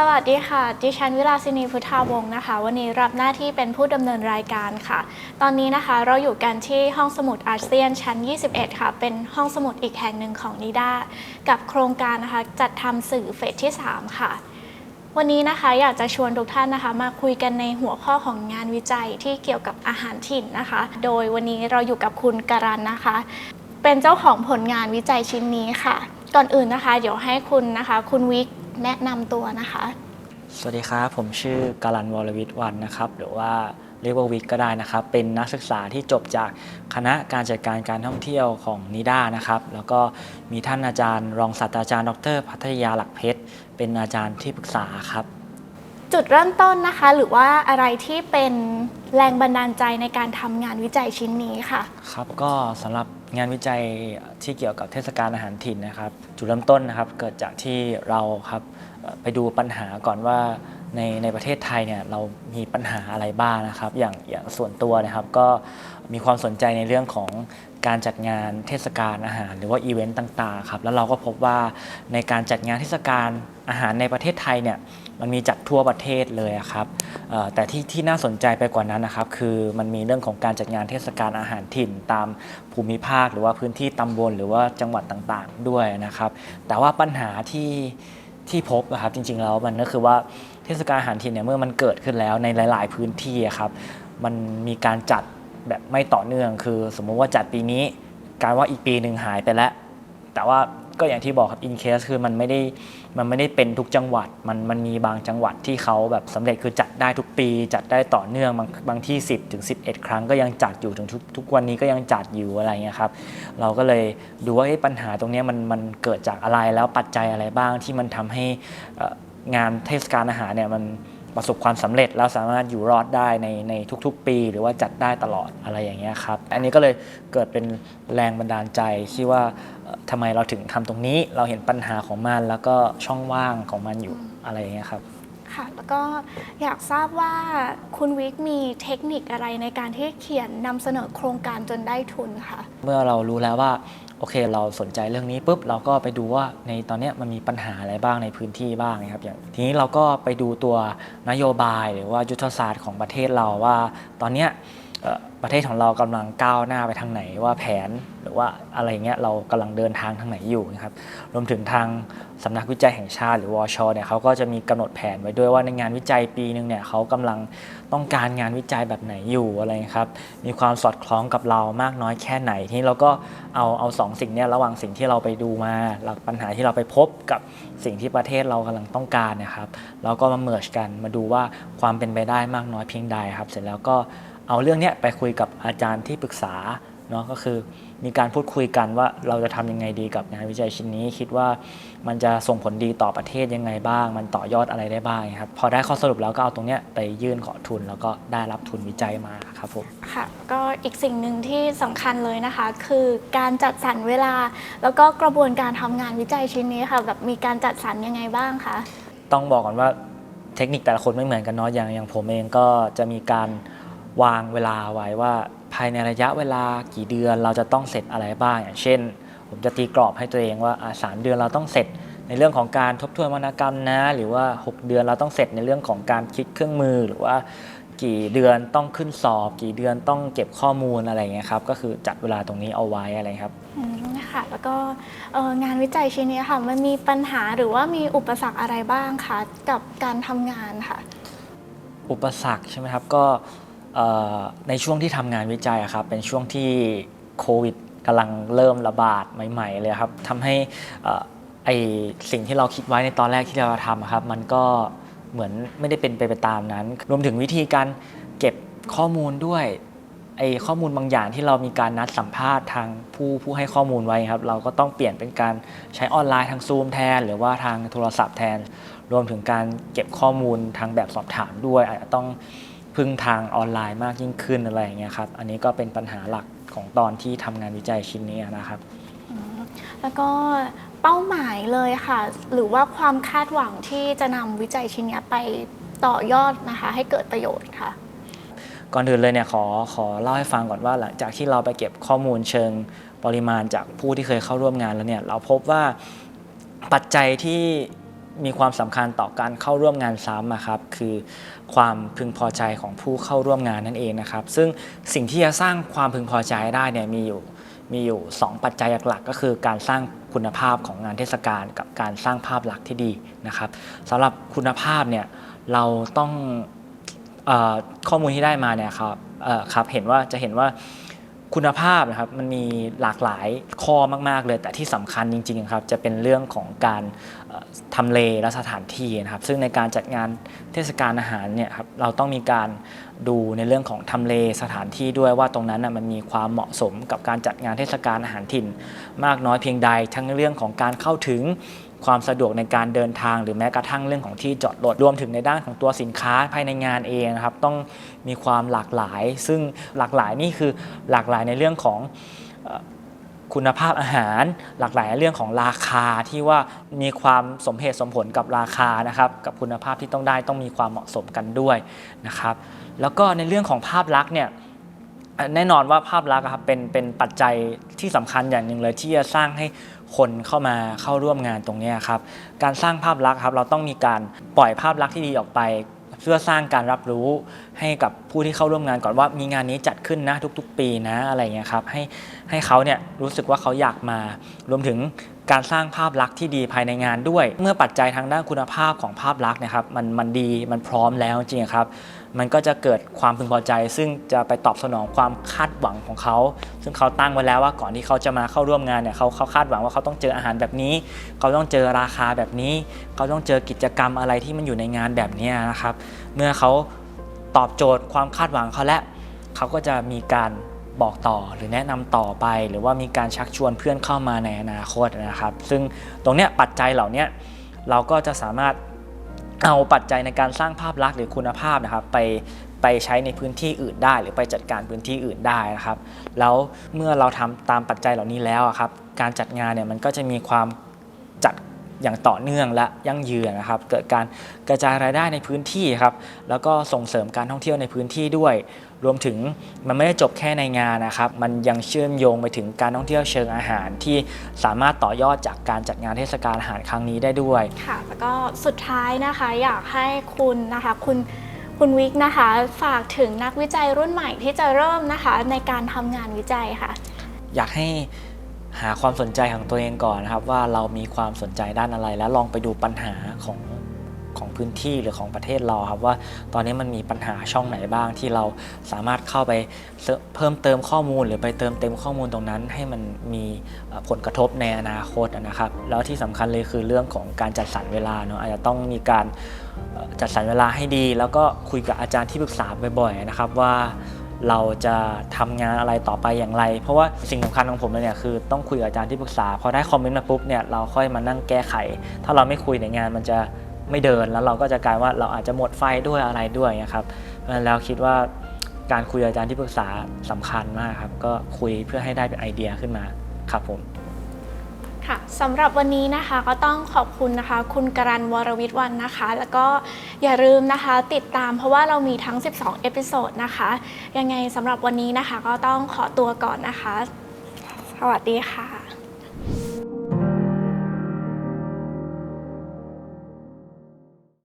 สวัสดีค่ะ ดิฉันวิลาสินีพุทธาวงศ์นะคะ วันนี้รับหน้าที่เป็นผู้ดำเนินรายการค่ะ ตอนนี้นะคะเราอยู่กันที่ห้องสมุดอาเซียนชั้น 21 ค่ะ เป็นห้องสมุดอีกแห่งหนึ่งของนิด้ากับโครงการนะคะจัดทำสื่อเฟสที่ 3 ค่ะ วันนี้นะคะอยากจะชวนทุกท่านนะคะ มาคุยกันในหัวข้อของงานวิจัยที่เกี่ยวกับอาหารถิ่นนะคะ โดยวันนี้เราอยู่กับคุณการันนะคะ เป็นเจ้าของผลงานวิจัยชิ้นนี้ค่ะก่อนอื่นนะคะ เดี๋ยวให้คุณนะคะ คุณวิกแนะนำตัวนะคะ สวัสดีครับ ผมชื่อการันวรวิทย์วันนะครับ หรือว่าเรียกว่าวิกก็ได้นะครับ เป็นนักศึกษาที่จบจากคณะการจัดการการท่องเที่ยวของนิด้านะครับ แล้วก็มีท่านอาจารย์ รองศาสตราจารย์ ดร พัทยาหลักเพชร เป็นอาจารย์ที่ปรึกษาครับ จุดเริ่มต้นนะคะ หรือว่าอะไรที่เป็นแรงบันดาลใจในการทำงานวิจัยชิ้นนี้ค่ะ ครับก็สำหรับงานวิจัยที่เกี่ยวกับเทศกาลอาหารถิ่นนะครับ จุดเริ่มต้นนะครับเกิดจากที่เราครับไปดูปัญหาก่อนว่าในในประเทศไทยเนี่ยเรามีปัญหาอะไรบ้างนะครับ อย่างอย่างส่วนตัวนะครับ ก็มีความสนใจในเรื่องของการจัดงานเทศกาลอาหาร หรือว่าอีเวนต์ต่างๆครับแล้วเราก็พบว่าในการจัดงานเทศกาลอาหารในประเทศไทยเนี่ย มันมีจัดทั่วประเทศเลยครับแต่ที่ที่น่าสนใจไปกว่านั้นนะครับคือมันมีเรื่องของการจัดงานเทศกาลอาหารถิ่นตามภูมิภาค หรือว่าพื้นที่ตำบลหรือว่าจังหวัดต่างๆด้วยนะครับ แต่ว่าปัญหาที่ที่พบนะครับจริงๆแล้วมันก็คือว่าเทศกาลอาหารถิ่นเนี่ยเมื่อมันเกิดขึ้นแล้วในหลาย ๆ พื้นที่ครับมันมีการจัดแบบไม่ต่อเนื่อง คือ สมมุติว่าจัดปีนี้ การว่าอีกปีหนึ่งหายไปแล้ว แต่ว่า ก็อย่างที่บอกครับ in case คือมันไม่ได้มันไม่ได้เป็นทุกจังหวัด มันมันมีบางจังหวัดที่เขาแบบสำเร็จคือจัดได้ทุกปี จัดได้ต่อเนื่องบางบางที่ 10ถึง11 ครั้งก็ยังจัดอยู่ถึงทุกทุกวันนี้ก็ยังจัดอยู่อะไรเงี้ยครับเราก็เลยดูว่าปัญหาตรงนี้มันมันเกิดจากอะไรแล้วปัจจัยอะไรบ้างที่มันทำให้งานเทศกาลอาหารเนี่ยมัน ประสบความสำเร็จแล้วสามารถอยู่รอดได้ในในทุกๆ ปี หรือว่าจัดได้ตลอดอะไรอย่างเงี้ยครับ อันนี้ก็เลยเกิดเป็นแรงบันดาลใจที่ว่าเอ่อทำไมเราถึงทำตรงนี้ เราเห็นปัญหาของมันแล้วก็ช่องว่างของมันอยู่อะไรอย่างเงี้ยครับ ค่ะ แล้วก็อยากทราบว่าคุณวิกมีเทคนิคอะไรในการที่เขียนนำเสนอโครงการจนได้ทุนค่ะ เมื่อเรารู้แล้วว่าโอเค เราสนใจเรื่องนี้ปุ๊บเราก็ไปดูว่าในตอนนี้มันมีปัญหาอะไรบ้างในพื้นที่บ้างนะครับอย่างทีนี้เราก็ไปดูตัวนโยบายหรือว่ายุทธศาสตร์ของประเทศเราว่า ตอนเนี้ย ประเทศของเรากำลังก้าวหน้าไปทางไหนว่าแผนหรือว่าอะไรเงี้ยเรากำลังเดินทางทางไหนอยู่นะครับรวมถึงทางสำนักวิจัยแห่งชาติหรือวชเนี่ยเขาก็จะมีกำหนดแผนไว้ด้วยว่าในงานวิจัยปีหนึ่งเนี่ยเขากำลังต้องการงานวิจัยแบบไหนอยู่อะไรครับมีความสอดคล้องกับเรามากน้อยแค่ไหนทีนี้เราก็เอาเอาสองสิ่งเนี้ยระหว่างสิ่งที่เราไปดูมาหลักปัญหาที่เราไปพบกับสิ่งที่ประเทศเรากำลังต้องการนะครับเราก็มาเมิร์ชกันมาดูว่าความเป็นไปได้มากน้อยเพียงใดครับ เสร็จแล้วก็ เอาเรื่องเนี้ยไปคุยกับอาจารย์ที่ปรึกษาเนาะก็คือมีการพูดคุยกันว่าเราจะทำยังไงดีกับงานวิจัยชิ้นนี้ คิดว่ามันจะส่งผลดีต่อประเทศยังไงบ้าง มันต่อยอดอะไรได้บ้างครับพอได้ข้อสรุปแล้วก็เอาตรงเนี้ยไปยื่นขอทุน แล้วก็ได้รับทุนวิจัยมาครับผมค่ะก็อีกสิ่งหนึ่งที่สำคัญเลยนะคะ คือการจัดสรรเวลา แล้วก็กระบวนการทำงานวิจัยชิ้นนี้ค่ะแบบมีการจัดสรรยังไงบ้างคะต้องบอกก่อนว่าเทคนิคแต่ละคนไม่เหมือนกันเนาะอย่างอย่างผมเองก็จะมีการ วางเวลาไว้ว่าภายในระยะเวลากี่เดือนเราจะต้องเสร็จอะไรบ้างอย่างเช่น ผมจะตีกรอบให้ตัวเองว่าอะสามเดือนเราต้องเสร็จในเรื่องของการทบทวนวรรณกรรมนะ หรือว่า 6 เดือนเราต้องเสร็จในเรื่องของการคิดเครื่องมือ หรือว่ากี่เดือนต้องขึ้นสอบ กี่เดือนต้องเก็บข้อมูลอะไรเงี้ยครับก็คือจัดเวลาตรงนี้เอาไว้อะไรครับอืมค่ะแล้วก็เอ่องานวิจัยชิ้นนี้ค่ะมันมีปัญหาหรือว่ามีอุปสรรคอะไรบ้างคะกับการทำงานค่ะ อุปสรรคใช่ไหมครับก็เอ่อ ในช่วงที่ทำงานวิจัยครับเป็นช่วงที่โควิดกำลังเริ่มระบาดใหม่ ๆ เลยครับทำให้ไอสิ่งที่เราคิดไว้ในตอนแรกที่เราทำครับมันก็เหมือนไม่ได้เป็นไปไปตามนั้น รวมถึงวิธีการเก็บข้อมูลด้วยไอข้อมูลบางอย่างที่เรามีการนัดสัมภาษณ์ทางผู้ผู้ให้ข้อมูลไว้ครับ เราก็ต้องเปลี่ยนเป็นการใช้ออนไลน์ทางซูมแทน หรือว่าทางโทรศัพท์แทน รวมถึงการเก็บข้อมูลทางแบบสอบถามด้วยอาจจะต้อง พึ่งทางออนไลน์มากยิ่งขึ้นอะไรอย่างเงี้ยครับ อันนี้ก็เป็นปัญหาหลักของตอนที่ทำงานวิจัยชิ้นนี้นะครับ แล้วก็เป้าหมายเลยค่ะ หรือว่าความคาดหวังที่จะนำวิจัยชิ้นนี้ไปต่อยอดนะคะ ให้เกิดประโยชน์ค่ะ ก่อนอื่นเลยเนี่ยขอขอเล่าให้ฟังก่อนว่าหลังจากที่เราไปเก็บข้อมูลเชิงปริมาณจากผู้ที่เคยเข้าร่วมงานแล้วเนี่ยเราพบว่าปัจจัยที่ มีความสำคัญต่อการเข้าร่วมงานซ้ำอะครับคือความพึงพอใจของผู้เข้าร่วมงานนั่นเองนะครับ ซึ่งสิ่งที่จะสร้างความพึงพอใจได้เนี่ยมีอยู่มีอยู่ 2 ปัจจัยหลักก็คือการสร้างคุณภาพของงานเทศกาลกับการสร้างภาพลักษณ์ที่ดีนะครับสำหรับคุณภาพเนี่ยเราต้องออข้อมูลที่ได้มาเนี่ยครับครับเห็นว่าจะเห็นว่า คุณภาพนะครับมันมีหลากหลายข้อมาก ๆ เลย แต่ที่สำคัญจริงๆครับจะเป็นเรื่องของการเอ่อทำเลและสถานที่นะครับ ซึ่งในการจัดงานเทศกาลอาหารเนี่ยครับเราต้องมีการดูในเรื่องของทำเลสถานที่ด้วยว่าตรงนั้นนะมันมีความเหมาะสมกับการจัดงานเทศกาลอาหารถิ่น มากน้อยเพียงใดทั้งเรื่องของการเข้าถึง ความสะดวกในการเดินทาง หรือแม้กระทั่งเรื่องของที่จอดรถรวมถึงในด้านของตัวสินค้าภายในงานเองนะครับต้องมีความหลากหลาย ซึ่งหลากหลายนี่คือหลากหลายในเรื่องของคุณภาพอาหาร หลากหลายในเรื่องของราคาที่ว่ามีความสมเหตุสมผลกับราคานะครับ กับคุณภาพที่ต้องได้ต้องมีความเหมาะสมกันด้วยนะครับ แล้วก็ในเรื่องของภาพลักษณ์เนี่ยแน่นอนว่าภาพลักษณ์ครับเป็นเป็นปัจจัยที่สำคัญอย่างหนึ่งเลยที่จะสร้างให้ คนเข้ามาเข้าร่วมงานตรงนี้ครับ การสร้างภาพลักษณ์ครับเราต้องมีการปล่อยภาพลักษณ์ที่ดีออกไป เพื่อสร้างการรับรู้ให้กับผู้ที่เข้าร่วมงานก่อนว่ามีงานนี้จัดขึ้นนะทุก ๆ ปีนะอะไรเงี้ยครับให้ให้เขาเนี่ยรู้สึกว่าเขาอยากมารวมถึง การสร้างภาพลักษณ์ที่ดีภายในงานด้วย เมื่อปัจจัยทางด้านคุณภาพของภาพลักษณ์นะครับมันมันดีมันพร้อมแล้วจริงครับ มันก็จะเกิดความพึงพอใจ ซึ่งจะไปตอบสนองความคาดหวังของเขา ซึ่งเขาตั้งไว้แล้วว่าก่อนที่เขาจะมาเข้าร่วมงานเนี่ยเขาเขาคาดหวังว่าเขาต้องเจออาหารแบบนี้ เขาต้องเจอราคาแบบนี้ เขาต้องเจอกิจกรรมอะไรที่มันอยู่ในงานแบบนี้นะครับ เมื่อเขาตอบโจทย์ความคาดหวังเขาแล้วเขาก็จะมีการ บอกต่อหรือแนะนำต่อไป หรือว่ามีการชักชวนเพื่อนเข้ามาในอนาคตนะครับ ซึ่งตรงเนี้ยปัจจัยเหล่านี้เราก็จะสามารถเอาปัจจัยในการสร้างภาพลักษณ์หรือคุณภาพนะครับไปไปใช้ในพื้นที่อื่นได้ หรือไปจัดการพื้นที่อื่นได้นะครับ แล้วเมื่อเราทำตามปัจจัยเหล่านี้แล้วครับการจัดงานเนี่ยมันก็จะมีความ อย่างต่อเนื่องและยั่งยืนนะครับ เกิดการกระจายรายได้ในพื้นที่ครับ แล้วก็ส่งเสริมการท่องเที่ยวในพื้นที่ด้วย รวมถึงมันไม่ได้จบแค่ในงานนะครับ มันยังเชื่อมโยงไปถึงการท่องเที่ยวเชิงอาหารที่สามารถต่อยอดจากการจัดงานเทศกาลอาหารครั้งนี้ได้ด้วย ค่ะแล้วก็สุดท้ายนะคะอยากให้คุณนะคะคุณคุณวิกนะคะฝากถึงนักวิจัยรุ่นใหม่ที่จะเริ่มนะคะในการทำงานวิจัยค่ะ อยากให้ หาความสนใจของตัวเองก่อนนะครับ ว่าเรามีความสนใจด้านอะไร แล้วลองไปดูปัญหาของของพื้นที่หรือของประเทศเราครับว่าตอนนี้มันมีปัญหาช่องไหนบ้างที่เราสามารถเข้าไปเพิ่มเติมข้อมูล หรือไปเติมเต็มข้อมูลตรงนั้น ให้มันมีผลกระทบในอนาคตนะครับ แล้วที่สำคัญเลยคือเรื่องของการจัดสรรเวลาเนาะอาจจะต้องมีการจัดสรรเวลาให้ดี แล้วก็คุยกับอาจารย์ที่ปรึกษาบ่อยๆนะครับว่า เราจะทำงานอะไรต่อไปอย่างไร เพราะว่าสิ่งสำคัญของผมเลยเนี่ยคือต้องคุยกับอาจารย์ที่ปรึกษาพอได้คอมเมนต์มาปุ๊บเนี่ยเราค่อยมานั่งแก้ไข ถ้าเราไม่คุยในงานมันจะไม่เดินแล้วเราก็จะกลายว่าเราอาจจะหมดไฟด้วยอะไรด้วยนะครับเพราะฉะนั้นแล้วคิดว่าการคุยกับอาจารย์ที่ปรึกษาสำคัญมากครับก็คุยเพื่อให้ได้เป็นไอเดียขึ้นมาครับผม ค่ะสำหรับวันนี้นะคะก็ต้องขอบคุณนะคะ คุณกรันวรวิทย์วันนะคะ แล้วก็อย่าลืมนะคะติดตามเพราะว่าเรามีทั้ง 12 เอพิโซดนะคะ ยังไงสำหรับวันนี้นะคะก็ต้องขอตัวก่อนนะคะ สวัสดีค่ะ